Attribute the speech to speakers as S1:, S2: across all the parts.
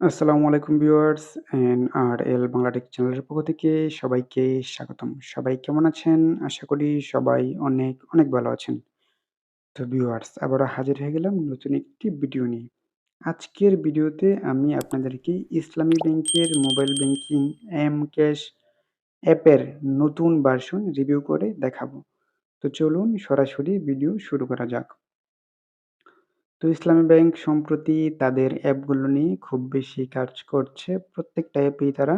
S1: আসসালামু আলাইকুম viewers N R L Bangla tech চ্যানেলের পক্ষ থেকে সবাইকে স্বাগতম। সবাই কেমন আছেন? আশা করি সবাই অনেক, অনেক ভালো আছেন। তো ভিউয়ার্স আবারও হাজির হয়ে গেলাম নতুন একটি ভিডিও নিয়ে। আজকের ভিডিওতে আমি আপনাদেরকে ইসলামী ব্যাংকের মোবাইল ব্যাংকিং এম ক্যাশ অ্যাপের নতুন ভার্সন রিভিউ করে দেখাবো। তো চলুন সরাসরি ভিডিও শুরু করা যাক। তো ইসলামী ব্যাংক সম্প্রতি তাদের অ্যাপগুলো নিয়ে খুব বেশি কাজ করছে। প্রত্যেকটা অ্যাপেই তারা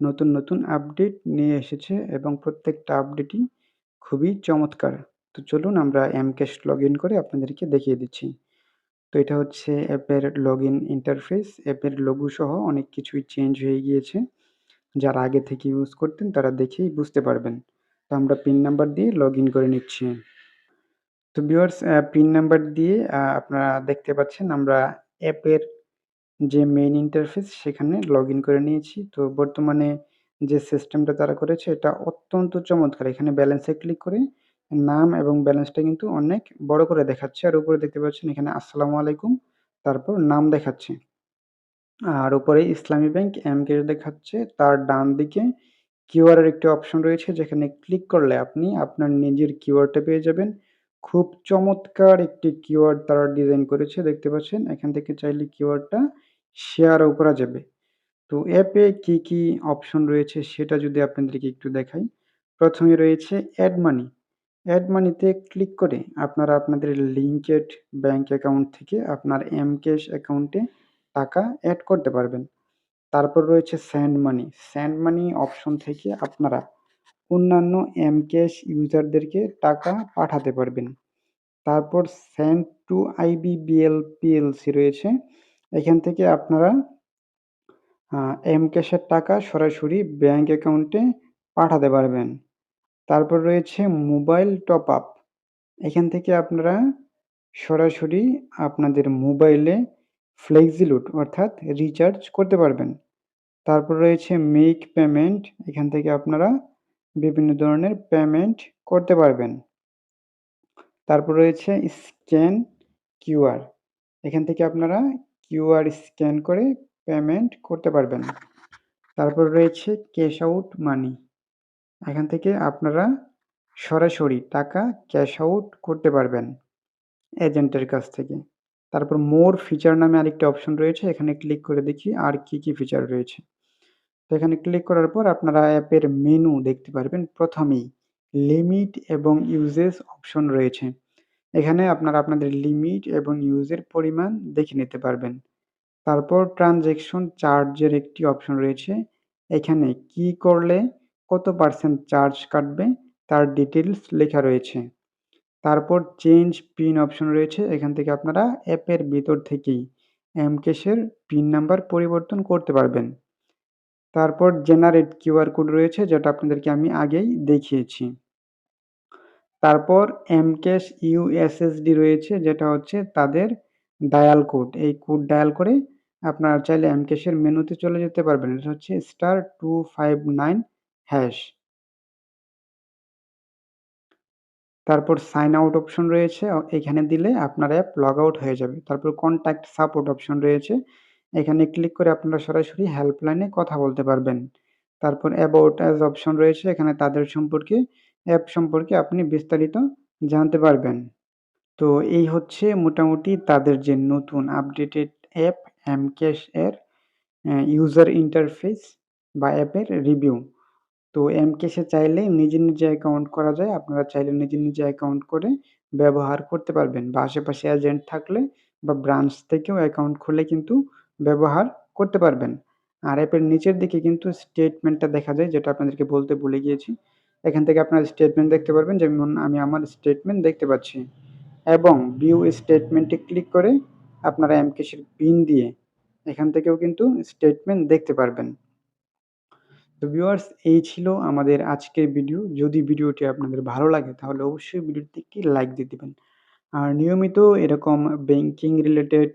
S1: নতুন, নতুন আপডেট নিয়ে এসেছে এবং প্রত্যেকটা আপডেটই খুবই চমৎকার। তো চলুন আমরা এমক্যাশ লগইন করে আপনাদেরকে দেখিয়ে দিচ্ছি। তো এটা হচ্ছে অ্যাপের লগইন ইন্টারফেস। অ্যাপের লোগো সহ অনেক কিছুই চেঞ্জ হয়ে গিয়েছে। যারা আগে থেকে ইউজ করতেন তারা দেখেই বুঝতে পারবেন। তো আমরা পিন নাম্বার দিয়ে লগইন করে নিচ্ছি। তো ভিউয়ার্স পিন নাম্বার দিয়ে আপনারা দেখতে পাচ্ছেন আমরা অ্যাপের যে মেইন ইন্টারফেস সেখানে লগইন করে নিয়েছি। তো বর্তমানে যে সিস্টেমটা তারা করেছে, এটা অত্যন্ত চমৎকার। এখানে ব্যালেন্সে ক্লিক করে নাম এবং ব্যালেন্সটা কিন্তু অনেক বড় করে দেখাচ্ছে। আর উপরে দেখতে পাচ্ছেন এখানে আসসালামু আলাইকুম, তারপর নাম দেখাচ্ছে। আর উপরে ইসলামী ব্যাংক এম-ক্যাশ দেখাচ্ছে। তার ডান দিকে কিউআর এর একটি অপশন রয়েছে, যেখানে ক্লিক করলে আপনি আপনার নিজের কিউআরটা পেয়ে যাবেন। খুব চমৎকার একটি কিওয়ার্ড তারা ডিজাইন করেছে দেখতে পাচ্ছেন। এখান থেকে চাইলে কিওয়ার্ডটা শেয়ারও করা যাবে। তো অ্যাপে কি, কি অপশন রয়েছে সেটা যদি আপনাদেরকে একটু দেখাই। প্রথমে রয়েছে অ্যাড মানি। অ্যাড মানিতে ক্লিক করে আপনারা আপনাদের লিঙ্কেড ব্যাংক অ্যাকাউন্ট থেকে আপনার এম-ক্যাশ অ্যাকাউন্টে টাকা অ্যাড করতে পারবেন। তারপর রয়েছে send money. Send money option থেকে আপনারা অন্যান্য এম-ক্যাশ ইউজারদেরকে টাকা পাঠাতে পারবেন। তারপর সেন্ড টু আইবিবিএল পিএলসি রয়েছে। এখান থেকে আপনারা এম-ক্যাশের টাকা সরাসরি ব্যাংক অ্যাকাউন্টে পাঠাতে পারবেন। তারপর রয়েছে মোবাইল টপ আপ। এখান থেকে আপনারা সরাসরি আপনাদের মোবাইলে ফ্লেক্সিলোড অর্থাৎ রিচার্জ করতে পারবেন। তারপর রয়েছে মেক পেমেন্ট। এখান থেকে আপনারা বিভিন্ন ধরনের পেমেন্ট করতে পারবেন। তারপর রয়েছে স্ক্যান কিউআর। এখান থেকে আপনারা কিউআর স্ক্যান করে পেমেন্ট করতে পারবেন। তারপর রয়েছে ক্যাশ আউট মানি। এখান থেকে আপনারা সরাসরি টাকা ক্যাশ আউট করতে পারবেন এজেন্টের কাছ থেকে। তারপর মোর ফিচার নামে আরেকটি অপশন রয়েছে। এখানে ক্লিক করে দেখি আর কি, কি ফিচার রয়েছে। তো এখানে ক্লিক করার পর আপনারা অ্যাপের মেনু দেখতে পারবেন। প্রথমেই লিমিট এবং ইউজেস অপশন রয়েছে। এখানে আপনারা আপনাদের লিমিট এবং ইউজের পরিমাণ দেখে নিতে পারবেন। তারপর ট্রানজ্যাকশন চার্জের একটি অপশন রয়েছে। এখানে কি করলে কত পার্সেন্ট চার্জ কাটবে তার ডিটেলস লেখা রয়েছে। তারপর চেঞ্জ পিন অপশন রয়েছে। এখান থেকে আপনারা অ্যাপের ভিতর থেকেই এম-ক্যাশের পিন নাম্বার পরিবর্তন করতে পারবেন। তারপর জেনারেট কিউআর কোড রয়েছে, যেটা আপনাদেরকে আমি আগেই দেখিয়েছি। তারপর এম-ক্যাশ ইউএসএসডি রয়েছে, যেটা হচ্ছে তাদের ডায়াল কোড। এই কোড ডায়াল করে আপনারা চাইলে এম-ক্যাশের মেনুতে চলে যেতে পারবেন। এটা হচ্ছে star two five nine hash. তারপর সাইন আউট অপশন রয়েছে। এখানে দিলে আপনার অ্যাপ লগ আউট হয়ে যাবে। তারপর কনট্যাক্ট সাপোর্ট অপশন রয়েছে। এখানে ক্লিক করে আপনারা সরাসরি হেল্পলাইনে কথা বলতে পারবেন। তারপর অ্যাবাউট অ্যাজ অপশন রয়েছে। এখানে তাদের সম্পর্কে অ্যাপ সম্পর্কে আপনি বিস্তারিত জানতে পারবেন। তো এই হচ্ছে মোটামুটি তাদের যে নতুন আপডেটেড অ্যাপ এম-ক্যাশ এর ইউজার ইন্টারফেস বা অ্যাপের রিভিউ। তো এম-ক্যাশে চাইলে নিজে, নিজে অ্যাকাউন্ট করা যায়। আপনারা চাইলে নিজে, নিজে অ্যাকাউন্ট করে ব্যবহার করতে পারবেন বা আশেপাশে এজেন্ট থাকলে বা ব্রাঞ্চ থেকেও অ্যাকাউন্ট খুলে কিন্তু ব্যবহার করতে পারবেন। আর অ্যাপের নিচের দিকে কিন্তু স্টেটমেন্টটা দেখা যায়, যেটা আপনাদেরকে বলতে ভুলে গিয়েছি। এখান থেকে আপনারা স্টেটমেন্ট দেখতে পারবেন, যেমন আমি আমার স্টেটমেন্ট দেখতে পাচ্ছি। এবং ভিউ স্টেটমেন্টে ক্লিক করে আপনারা এম-ক্যাশের পিন দিয়ে এখান থেকেও কিন্তু স্টেটমেন্ট দেখতে পারবেন। তো ভিউয়ার্স এই ছিল আমাদের আজকের ভিডিও। যদি ভিডিওটি আপনাদের ভালো লাগে, তাহলে অবশ্যই ভিডিওতে একটি লাইক দিয়ে দিবেন। আর নিয়মিত এরকম banking related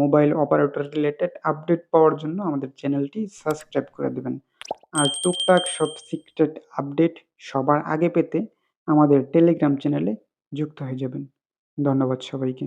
S1: mobile operator related update পাওয়ার জন্য আমাদের চ্যানেলটি সাবস্ক্রাইব করে দেবেন। আর টুকটাক সব সিক্রেট আপডেট সবার আগে পেতে আমাদের টেলিগ্রাম চ্যানেলে যুক্ত হয়ে যাবেন। ধন্যবাদ সবাইকে।